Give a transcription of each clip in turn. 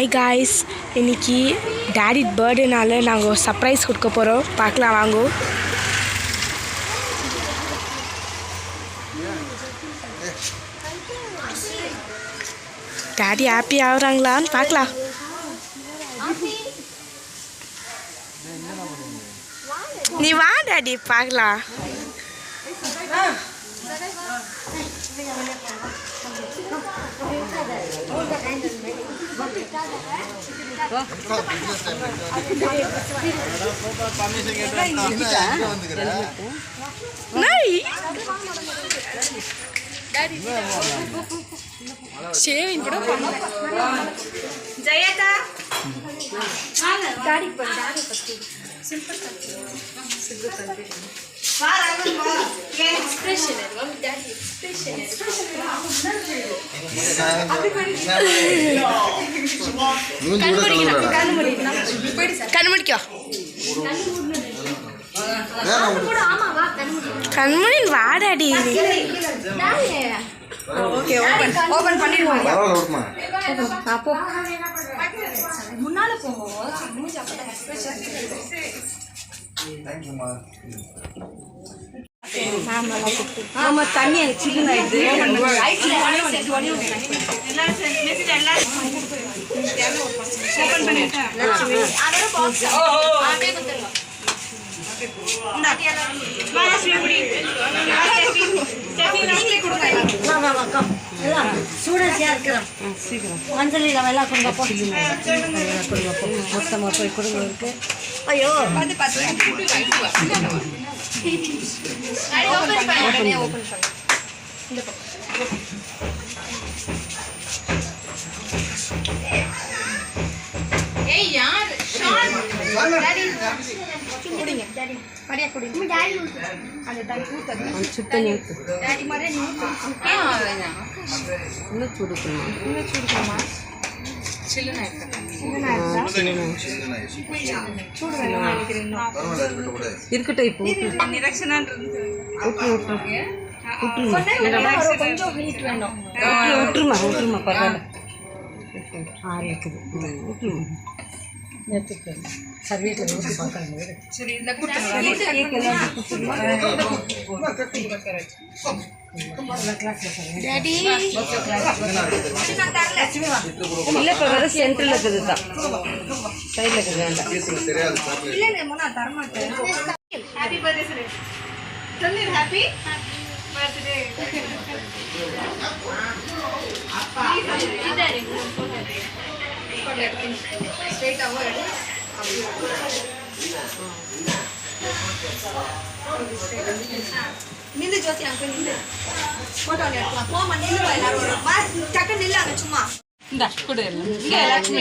Hi guys இன்னைக்கு daddy பர்த்டேனால நாங்கள் சர்ப்ரைஸ் கொடுக்க போகிறோம் பார்க்கலாம் வாங்கோ. டாடி ஹாப்பி ஆகுறாங்களான்னு பார்க்கலாம். நீ வா டாடி பார்க்கலாம். நை ஷேவிங் கூட ஜெயதா மூஞ்சி கூட கழுவுறா கண் கண்மணி வாடாடி ஓகே ஓபன் ஓபன் பரவாயில்ல அப்போ முன்னால ஆமா தண்ணி எனக்கு சில்லுன்னு ஆயிடுது மஞ்சள் இல்லாம எல்லாம் கொடுங்கப்போ கொடுங்கப்போ மொத்தமாக போய் கொடுங்க இருக்கு. ஐயோ. சுத்தண்ணி இன்னும் சுடுக்கணும் பரவாயில்ல இருக்கட்டும் விடு. இருக்கட்டும் இப்போ விட்டு விட்டு கொஞ்சம் இருக்கட்டும் இப்போ விட்டுருமா விட்டுருமா பரவாயில்ல. ஆறு இருக்குது. ம், விட்டுருமா எடுத்துக்கோங்க சார் வீட்டில் ஊற்றி பார்க்குறாங்க இல்லை இப்போ சென்டரில் இருக்குது தான் சைடில் இருக்குது வேண்டாம் ஹாப்பி பர்த்டே சொல்லு ஹாப்பி பர்த்டே ஸ்ட்ரைட்டாகவும் எடு நில்லு ஜோதி அங்கே நில்லு. ஃபோட்டோ எடுக்கலாம் போமா நில்லு எல்லாரும். டக்கு நில்லு அங்கே சும்மா. இந்த கொடு. லட்சுமி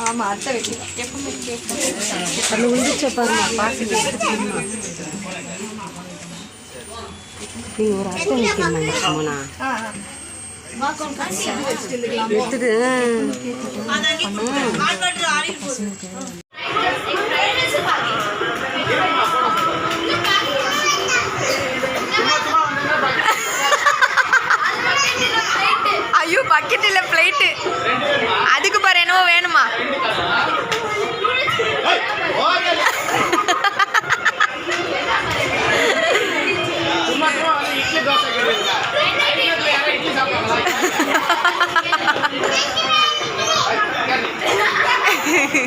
ஆமாம் அத்தை வெட்டி. எப்பவுமே அதில் விழுந்துச்ச பாருங்க பார்த்துட்டு நீங்கள் ஒரு அட்டை வைக்கணும் சுமனா எடுத்துட்டு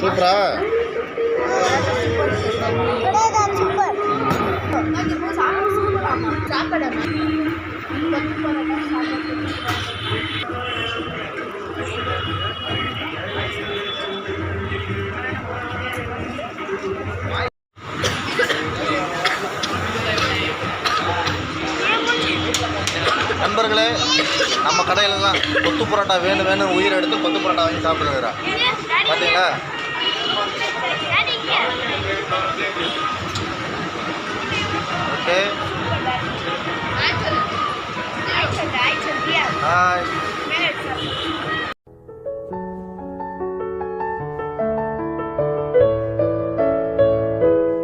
சூப்பரா? நண்பர்களே நம்ம கடையில் தான் கொத்து பரோட்டா வேணும் வேணும் உயிரை எடுத்து கொத்து பரோட்டா வாங்கி சாப்பிடுங்கிறா பார்த்தீங்களா ஓகே